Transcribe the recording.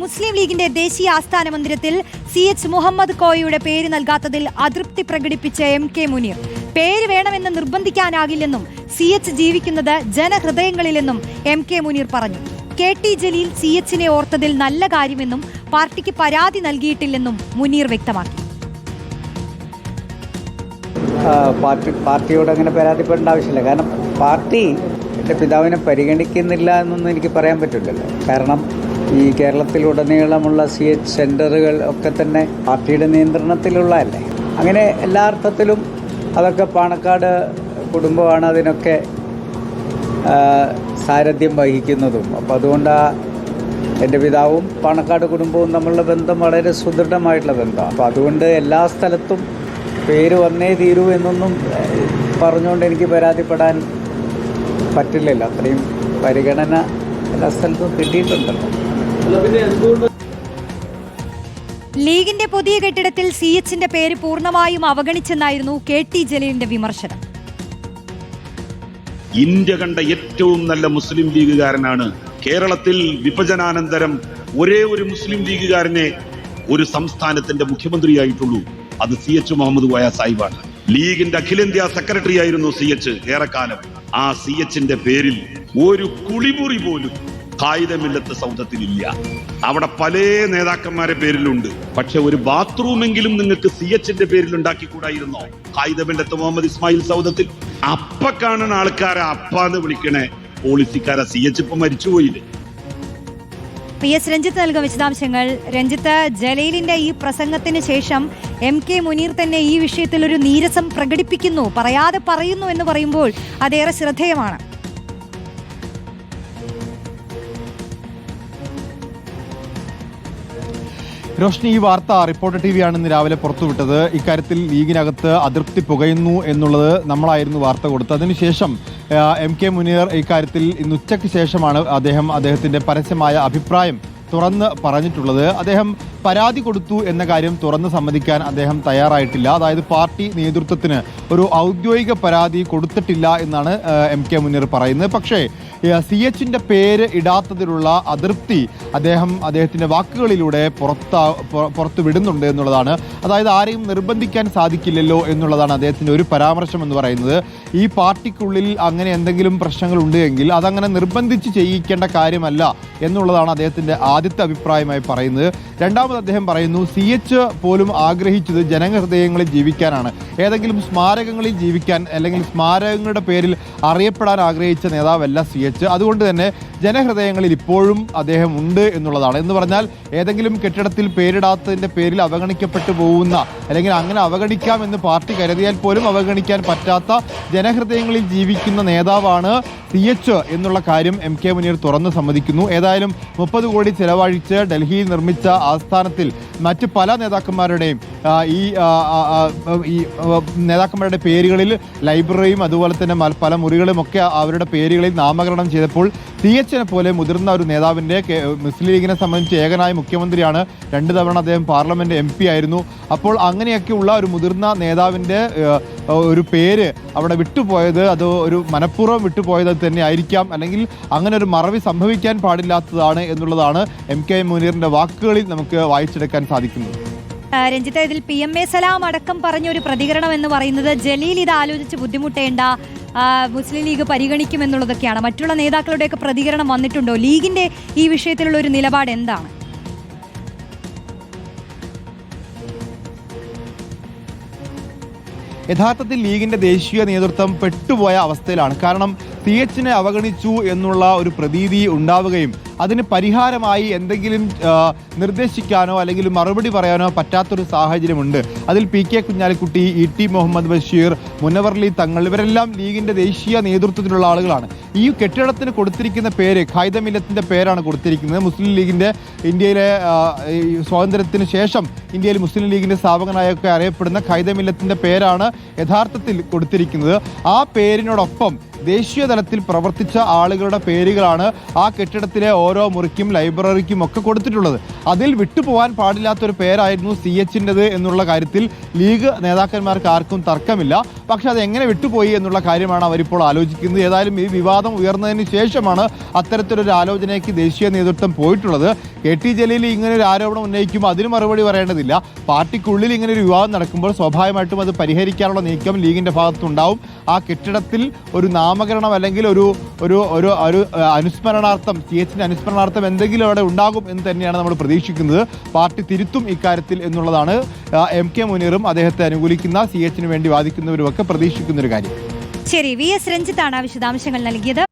മുസ്ലിം ലീഗിന്റെ ദേശീയ ആസ്ഥാന മന്ദിരത്തിൽ സി എച്ച് മുഹമ്മദ് കോയയുടെ പേര് നൽകാത്തതിൽ അതൃപ്തി പ്രകടിപ്പിച്ച എം കെ മുനീർ. പേര് വേണമെന്ന് നിർബന്ധിക്കാനാകില്ലെന്നും സി എച്ച് ജീവിക്കുന്നത് ജനഹൃദയങ്ങളിലെന്നും എം കെ മുനീർ പറഞ്ഞു. കെ ടി ജലീൽ സി എച്ചിനെ ഓർത്തതിൽ നല്ല കാര്യമെന്നും പാർട്ടിക്ക് പരാതി നൽകിയിട്ടില്ലെന്നും മുനീർ വ്യക്തമാക്കി. പാർട്ടി പാർട്ടിയോട് അങ്ങനെ പരാതിപ്പെടേണ്ട ആവശ്യമില്ല. കാരണം പാർട്ടി എന്റെ പിതാവിനെ പരിഗണിക്കുന്നില്ല എന്നൊന്നും എനിക്ക് പറയാൻ പറ്റില്ലല്ലോ. കാരണം ഈ കേരളത്തിലുടനീളമുള്ള സി എച്ച് സെന്ററുകൾ ഒക്കെ തന്നെ പാർട്ടിയുടെ നിയന്ത്രണത്തിലുള്ളതല്ലേ? അങ്ങനെ എല്ലാ അർത്ഥത്തിലും അതൊക്കെ പാണക്കാട് കുടുംബമാണ് അതിനൊക്കെ സാരഥ്യം വഹിക്കുന്നതും. അപ്പോൾ അതുകൊണ്ട് എന്റെ പിതാവും പാണക്കാട് കുടുംബവും തമ്മിലുള്ള ബന്ധം വളരെ സുദൃഢമായിട്ടുള്ള ബന്ധമാണ് അപ്പോൾ അതുകൊണ്ട് എല്ലാ സ്ഥലത്തും പേര് വന്നേ തീരൂ എന്നൊന്നും പറഞ്ഞുകൊണ്ട് എനിക്ക് പരാതിപ്പെടാൻ പറ്റില്ലല്ലോ. അത്രയും പരിഗണന എല്ലാ സ്ഥലത്തും കിട്ടിയിട്ടുണ്ടല്ലോ. ലീഗിന്റെ പുതിയ കെട്ടിടത്തിൽ സി എച്ചിന്റെ പേര് പൂർണമായും അവഗണിച്ചെന്നായിരുന്നു കെ ടി ജലീലിന്റെ വിമർശനം. ഇന്ത്യ കണ്ട ഏറ്റവും നല്ല മുസ്ലിം ലീഗുകാരനാണ്. കേരളത്തിൽ വിഭജനാനന്തരം ഒരേ ഒരു മുസ്ലിം ലീഗുകാരനെ ഒരു സംസ്ഥാനത്തിന്റെ മുഖ്യമന്ത്രിയായിട്ടുള്ളൂ. അത് സി എച്ച് മുഹമ്മദ് കോയ സാഹിബാണ്. ലീഗിന്റെ അഖിലേന്ത്യാ സെക്രട്ടറി ആയിരുന്നു സി എച്ച് ഏറെക്കാലം. ആ സി എച്ചിന്റെ പേരിൽ ഒരു കുളിമുറി പോലും കായികമില്ലത്തെ സൗദത്തിലില്ല അവിടെ പല നേതാക്കന്മാരെ പേരിലുണ്ട്. പക്ഷെ ഒരു ബാത്റൂമെങ്കിലും നിങ്ങൾക്ക് സി എച്ചിന്റെ പേരിൽ ഉണ്ടാക്കിക്കൂടായിരുന്നോ? കായികമില്ലത്ത് മുഹമ്മദ് ഇസ്മായിൽ സൗദത്തിൽ അപ്പ കാണുന്ന ആൾക്കാരെ അപ്പാന്ന് വിളിക്കണേ. പോളിസിക്കാരെ സി എച്ച് ഇപ്പൊ മരിച്ചുപോയില്ലേ? പി എസ് രഞ്ജിത്ത് നൽകും വിശദാംശങ്ങൾ. രഞ്ജിത്ത് ജലീലിന്റെ ഈ പ്രസംഗത്തിന് ശേഷം എം കെ മുനീർ തന്നെ ഈ വിഷയത്തിൽ ഒരു നീരസം പ്രകടിപ്പിക്കുന്നു പറയാതെ പറയുന്നു എന്ന് പറയുമ്പോൾ അതേറെ ശ്രദ്ധേയമാണ്. രോഷ്നി ഈ വാർത്ത റിപ്പോർട്ടർ ടി വിയാണ് ഇന്ന് രാവിലെ പുറത്തുവിട്ടത്. ഇക്കാര്യത്തിൽ ലീഗിനകത്ത് അതൃപ്തി പുകയുന്നു എന്നുള്ളത് നമ്മളായിരുന്നു വാർത്ത കൊടുത്തത്. അതിനുശേഷം എം കെ മുനീർ ഇക്കാര്യത്തിൽ ഇന്ന് ഉച്ചയ്ക്ക് ശേഷമാണ് അദ്ദേഹം അദ്ദേഹത്തിന്റെ പരസ്യമായ അഭിപ്രായം തുറന്ന് പറഞ്ഞിട്ടുള്ളത്. അദ്ദേഹം പരാതി കൊടുത്തു എന്ന കാര്യം തുറന്ന് സമ്മതിക്കാൻ അദ്ദേഹം തയ്യാറായിട്ടില്ല. അതായത് പാർട്ടി നേതൃത്വത്തിന് ഒരു ഔദ്യോഗിക പരാതി കൊടുത്തിട്ടില്ല എന്നാണ് എം കെ മുനീർ പറയുന്നത്. പക്ഷേ സി എച്ചിന്റെ പേര് ഇടാത്തതിലുള്ള അതൃപ്തി അദ്ദേഹം അദ്ദേഹത്തിന്റെ വാക്കുകളിലൂടെ പുറത്ത് പുറത്തു വിടുന്നുണ്ട് എന്നുള്ളതാണ്. അതായത് ആരെയും നിർബന്ധിക്കാൻ സാധിക്കില്ലല്ലോ എന്നുള്ളതാണ് അദ്ദേഹത്തിന്റെ ഒരു പരാമർശം എന്ന് പറയുന്നത്. ഈ പാർട്ടിക്കുള്ളിൽ അങ്ങനെ എന്തെങ്കിലും പ്രശ്നങ്ങൾ എങ്കിൽ അതങ്ങനെ നിർബന്ധിച്ച് ചെയ്യിക്കേണ്ട കാര്യമല്ല എന്നുള്ളതാണ് അദ്ദേഹത്തിന്റെ ആദ്യത്തെ അഭിപ്രായമായി പറയുന്നത്. രണ്ടാമത് അദ്ദേഹം പറയുന്നു സി എച്ച് പോലും ആഗ്രഹിച്ചത് ജനഹൃദയങ്ങളിൽ ജീവിക്കാനാണ്. ഏതെങ്കിലും സ്മാരകങ്ങളിൽ ജീവിക്കാൻ അല്ലെങ്കിൽ സ്മാരകങ്ങളുടെ പേരിൽ അറിയപ്പെടാൻ ആഗ്രഹിച്ച നേതാവല്ല സി എച്ച്. അതുകൊണ്ട് തന്നെ ജനഹൃദയങ്ങളിൽ ഇപ്പോഴും അദ്ദേഹം ഉണ്ട് എന്നുള്ളതാണ്. എന്ന് പറഞ്ഞാൽ ഏതെങ്കിലും കെട്ടിടത്തിൽ പേരിടാത്തതിന്റെ പേരിൽ അവഗണിക്കപ്പെട്ടു പോകുന്ന അല്ലെങ്കിൽ അങ്ങനെ അവഗണിക്കാം എന്ന് പാർട്ടി കരുതിയാൽ പോലും അവഗണിക്കാൻ പറ്റാത്ത ജനഹൃദയങ്ങളിൽ ജീവിക്കുന്ന നേതാവാണ് സി എച്ച് എന്നുള്ള കാര്യം എം കെ മുനീർ തുറന്ന് സമ്മതിക്കുന്നു. ഏതായാലും മുപ്പത് കോടി ചെലവഴിച്ച് ഡൽഹിയിൽ നിർമ്മിച്ച ആസ്ഥാനത്തിൽ മറ്റ് പല നേതാക്കന്മാരുടെയും ഈ ഈ നേതാക്കന്മാരുടെ പേരുകളിൽ ലൈബ്രറിയും അതുപോലെ തന്നെ പല മുറികളും ഒക്കെ അവരുടെ പേരുകളിൽ നാമകരണം ചെയ്തപ്പോൾ സി എച്ചിനെ പോലെ മുതിർന്ന ഒരു നേതാവിന്റെ മുസ്ലിം ലീഗിനെ സംബന്ധിച്ച് ഏകനായ മുഖ്യമന്ത്രിയാണ് രണ്ട് തവണ അദ്ദേഹം പാർലമെന്റ് എം പി ആയിരുന്നു. അപ്പോൾ അങ്ങനെയൊക്കെയുള്ള ഒരു മുതിർന്ന നേതാവിന്റെ ഒരു പേര് അവിടെ വിട്ടുപോയത് അത് ഒരു മനഃപൂർവം വിട്ടുപോയത് തന്നെ ആയിരിക്കാം അല്ലെങ്കിൽ അങ്ങനെ ഒരു മറവി സംഭവിക്കാൻ പാടില്ലാത്തതാണ് എന്നുള്ളതാണ് എം കെ മുനീറിന്റെ വാക്കുകളിൽ നമുക്ക് വായിച്ചെടുക്കാൻ സാധിക്കുന്നത്. രഞ്ജിത്ത് ഇതിൽ പി എം എ സലാം അടക്കം പറഞ്ഞ ഒരു പ്രതികരണം എന്ന് പറയുന്നത് ജലീൽ ഇത് ആലോചിച്ച് ബുദ്ധിമുട്ടേണ്ട മുസ്ലിം ലീഗ് പരിഗണിക്കുമെന്നുള്ളതൊക്കെയാണ്. മറ്റുള്ള നേതാക്കളുടെയൊക്കെ പ്രതികരണം വന്നിട്ടുണ്ടോ? ലീഗിന്റെ ഈ വിഷയത്തിലുള്ള ഒരു നിലപാട് എന്താണ്? യഥാർത്ഥത്തിൽ ലീഗിന്റെ ദേശീയ നേതൃത്വം പെട്ടുപോയ അവസ്ഥയിലാണ്. കാരണം സി അവഗണിച്ചു എന്നുള്ള ഒരു പ്രതീതി ഉണ്ടാവുകയും അതിന് പരിഹാരമായി എന്തെങ്കിലും നിർദ്ദേശിക്കാനോ അല്ലെങ്കിൽ മറുപടി പറയാനോ പറ്റാത്തൊരു സാഹചര്യമുണ്ട്. അതിൽ P K Kunhalikutty E T Muhammad Basheer Munavvarali Thangal ഇവരെല്ലാം ലീഗിന്റെ ദേശീയ നേതൃത്വത്തിലുള്ള ആളുകളാണ്. ഈ കെട്ടിടത്തിന് കൊടുത്തിരിക്കുന്ന പേര് ഖൈദമില്ലത്തിന്റെ പേരാണ് കൊടുത്തിരിക്കുന്നത്. മുസ്ലിം ലീഗിന്റെ ഇന്ത്യയിലെ സ്വാതന്ത്ര്യത്തിന് ശേഷം ഇന്ത്യയിൽ മുസ്ലിം ലീഗിന്റെ സ്ഥാപകനായൊക്കെ അറിയപ്പെടുന്ന ഖൈദമില്ലത്തിന്റെ പേരാണ് യഥാർത്ഥത്തിൽ കൊടുത്തിരിക്കുന്നത്. ആ പേരിനോടൊപ്പം ദേശീയ തലത്തിൽ പ്രവർത്തിച്ച ആളുകളുടെ പേരുകളാണ് ആ കെട്ടിടത്തിലെ ഓരോ മുറിക്കും ലൈബ്രറിക്കും ഒക്കെ കൊടുത്തിട്ടുള്ളത്. അതിൽ വിട്ടുപോകാൻ പാടില്ലാത്തൊരു പേരായിരുന്നു സി എച്ചിന്റെത് എന്നുള്ള കാര്യത്തിൽ ലീഗ് നേതാക്കന്മാർക്ക് ആർക്കും തർക്കമില്ല. പക്ഷെ അത് എങ്ങനെ വിട്ടുപോയി എന്നുള്ള കാര്യമാണ് അവരിപ്പോൾ ആലോചിക്കുന്നത്. ഏതായാലും ഈ വിവാദം ഉയർന്നതിന് ശേഷമാണ് അത്തരത്തിലൊരു ആലോചനയ്ക്ക് ദേശീയ നേതൃത്വം പോയിട്ടുള്ളത്. കെ ടി ജലീൽ ഇങ്ങനെ ഒരു ആരോപണം ഉന്നയിക്കുമ്പോൾ അതിന് മറുപടി പറയേണ്ടതില്ല. പാർട്ടിക്കുള്ളിൽ ഇങ്ങനെ ഒരു വിവാദം നടക്കുമ്പോൾ സ്വാഭാവികമായിട്ടും അത് പരിഹരിക്കാനുള്ള നീക്കം ലീഗിന്റെ ഭാഗത്തുണ്ടാവും. ആ കെട്ടിടത്തിൽ ഒരു നാമകരണം അല്ലെങ്കിൽ ഒരു ഒരു ഒരു ഒരു അനുസ്മരണാർത്ഥം സി എച്ചിന്റെ അനുസ്മരണാർത്ഥം എന്തെങ്കിലും അവിടെ ഉണ്ടാകും എന്ന് തന്നെയാണ് നമ്മൾ പ്രതീക്ഷിക്കുന്നത്. പാർട്ടി തിരുത്തും ഇക്കാര്യത്തിൽ എന്നുള്ളതാണ്. എം കെ മുനീറും അദ്ദേഹത്തെ അനുകൂലിക്കുന്ന സി എച്ചിന് വേണ്ടി വാദിക്കുന്നവരും ഒക്കെ പ്രതീക്ഷിക്കുന്ന ഒരു കാര്യം. ശരി വി എസ് രഞ്ജിത്താണ് വിശദാംശങ്ങൾ നൽകിയത്.